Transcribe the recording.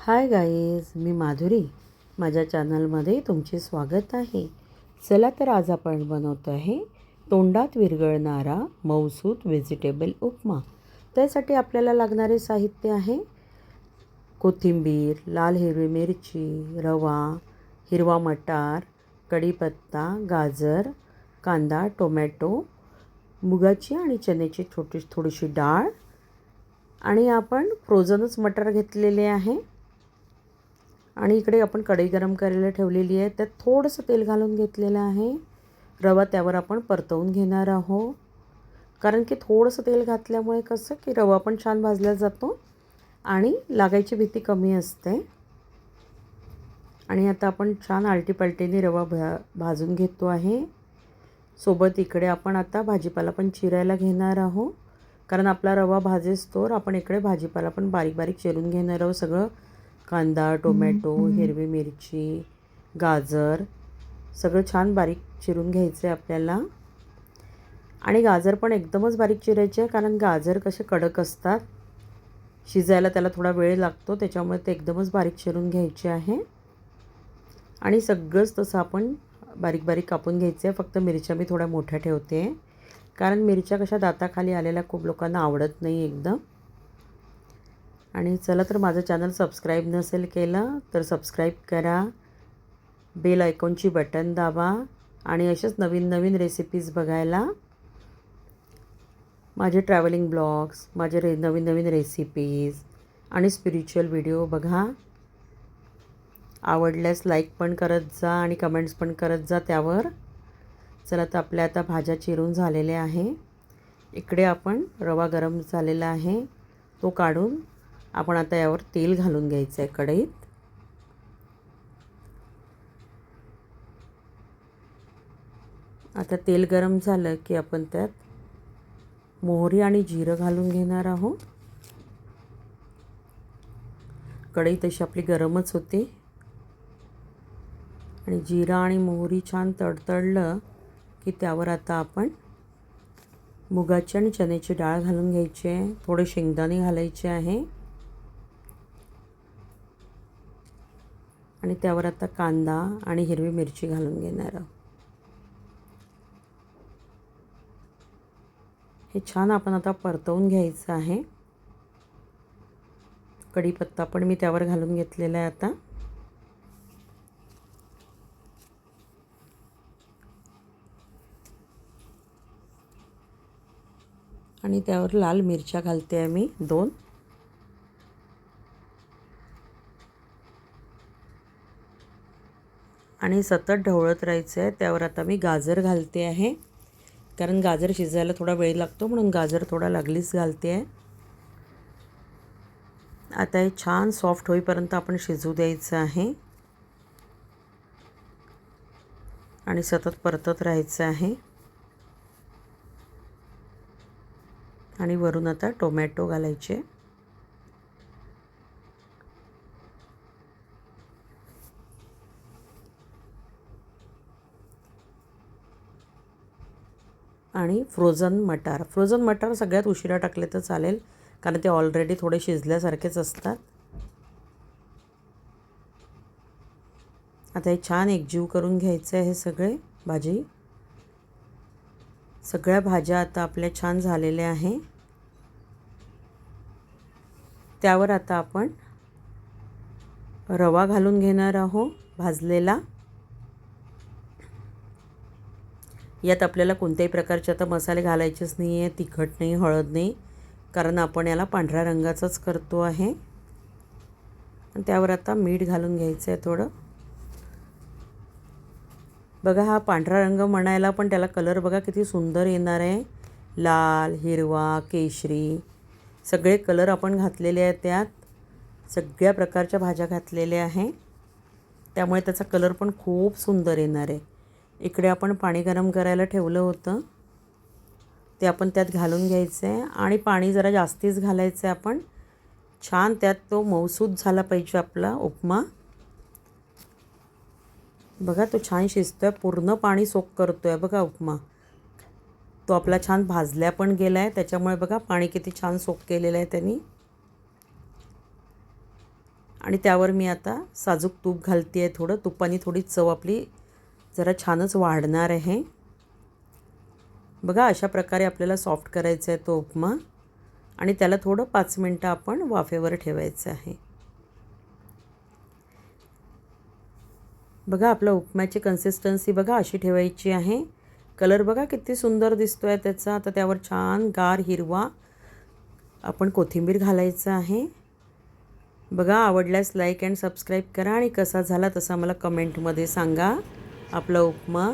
Hi guys मी माधुरी. माझ्या चॅनलमध्ये तुमचे स्वागत आहे. चला तर आज आपण बनवतो आहे तोंडात विरघळणारा मौसूत व्हेजिटेबल उपमा. त्यासाठी आपल्याला लागणारे साहित्य आहे कोथिंबीर लाल हिरवी मिरची रवा हिरवा मटार कढीपत्ता गाजर कांदा टोमॅटो मुगाची आणि चण्याची छोटी थोडीशी डाळ आणि आपण फ्रोझनच मटर घेतलेले आहे. आणि इकडे आपण कढई गरम करायला ठेवलेली आहे. त्यात थोडंसं तेल घालून घेतलेलं आहे. रवा त्यावर आपण परतवून घेणार आहोत. कारण की थोडंसं तेल घातल्यामुळे कसं की रवा पण छान भाजला जातो आणि लागायची भीती कमी असते. आणि आता आपण छान आलटीपालटीने रवा भा भाजून घेतो आहे. सोबत इकडे आपण आता भाजीपाला पण चिरायला घेणार आहोत. कारण आपला रवा भाजेस्तोर आपण इकडे भाजीपाला पण बारीक बारीक चिरून घेणार आहोत. सगळं कांदा टोमॅटो हिरवी मिरची गाजर सगळं छान बारीक चिरून घ्यायचं आहे आपल्याला. आणि गाजर पण एकदमच बारीक चिरायचे आहे कारण गाजर कसे कडक असतात. शिजायला त्याला थोडा वेळ लागतो त्याच्यामुळे ते एकदमच बारीक चिरून घ्यायचे आहे. आणि सगळंच तसं आपण बारीक बारीक कापून घ्यायचं आहे फक्त मिरच्या मी थोड्या मोठ्या ठेवते. कारण मिरच्या कशा दाताखाली आलेल्या खूप लोकांना आवडत नाही एकदम. आणि चला तर माझं चॅनल सबस्क्राईब नसेल केलं तर सबस्क्राईब करा. बेल आयकॉनची बटन दाबा आणि असेच नवीन नवीन रेसिपीज बघायला. माझे ट्रॅव्हलिंग ब्लॉग्स माझे रे नवीन नवीन रेसिपीज आणि स्पिरिच्युअल व्हिडिओ बघा. आवडल्यास लाईक पण करत जा आणि कमेंट्स पण करत जा त्यावर. चला तर आपल्या आता भाज्या चिरून झालेल्या आहे. इकडे आपण रवा गरम झालेला आहे. तो काढून आपण आता यावर तेल घालून घ्यायचं आहे कढईत. आता तेल गरम झालं की आपण त्यात मोहरी आणि जिरं घालून घेणार आहोत. कढई तशी आपली गरमच होते. आणि जिरा आणि मोहरी छान तडतडलं की त्यावर आता आपण मुगाची आणि चण्याची डाळ घालून घ्यायची आहे. थोडे शेंगदाणे घालायचे आहे. आणि त्यावर आता कांदा आणि हिरवी मिरची घालून घेणार आहोत. हे छान आपण आता परतवून घ्यायचं आहे. कढीपत्ता पण मी त्यावर घालून घेतलेला आहे आता. आणि त्यावर लाल मिरच्या घालते आहे मी दोन. आणि सतत ढवळत राहायचं आहे त्यावर आता मी गाजर घालते आहे. कारण गाजर शिजायला थोडा वेळ लागतो म्हणून गाजर थोडा लागलीच घालते आहे. आता हे छान सॉफ्ट होईपर्यंत आपण शिजू द्यायचं आहे. आणि सतत परतत राहायचं आहे. आणि वरून आता टोमॅटो घालायचे. आणि फ्रोझन मटार. फ्रोझन मटार सगळ्यात उशिरा टाकले तर चालेल कारण ते ऑलरेडी थोडे शिजल्यासारखेच असतात. आता हे छान एकजीव करून घ्यायचं आहे हे सगळे भाजी. सगळ्या भाज्या आता आपल्या छान झालेल्या आहे. त्यावर आता आपण रवा घालून घेणार आहोत भाजलेला. यात आपल्याला कोणत्याही प्रकारचे आता मसाले घालायचेच नाही आहे तिखट नाही हळद नाही. कारण आपण याला पांढऱ्या रंगाचाच करतो आहे. आणि त्यावर आता मीठ घालून घ्यायचं आहे थोडं. बघा हा पांढरा रंग म्हणायला पण त्याला कलर बघा किती सुंदर येणार आहे. लाल हिरवा केशरी सगळे कलर आपण घातलेले आहेत त्यात. सगळ्या प्रकारच्या भाज्या घातलेल्या आहे. त्यामुळे त्याचा कलर पण खूप सुंदर येणार आहे. इकडे आपण पाणी गरम करायला ठेवलं होतं. ते आपण त्यात घालून घ्यायचं आहे आणि पाणी जरा जास्तीच घालायचं आहे आपण. छान त्यात तो मऊसूद झाला पाहिजे आपला उपमा. बघा तो छान शिजतो आहे पूर्ण पाणी सोक करतो आहे बघा उपमा. तो आपला छान भाजल्या पण गेला आहे त्याच्यामुळे बघा पाणी किती छान सोक केलेलं आहे त्यांनी. आणि त्यावर मी आता साजूक तूप घालते आहे थोडं. तुपाने थोडी चव आपली जरा छानच वाढणार आहे. बघा अशा प्रकारे आपल्याला सॉफ्ट करायचा आहे तो उपमा. आणि त्याला थोडं पाच मिनटं आपण वाफेवर ठेवायचं आहे. बघा आपल्या उपम्याची कन्सिस्टन्सी बघा अशी ठेवायची आहे. कलर बघा किती सुंदर दिसतो आहे त्याचा. आता त्यावर छान गार हिरवा आपण कोथिंबीर घालायचं आहे. बघा आवडल्यास लाईक अँड सबस्क्राईब करा. आणि कसा झाला तसा मला कमेंटमध्ये सांगा. आपला उपमा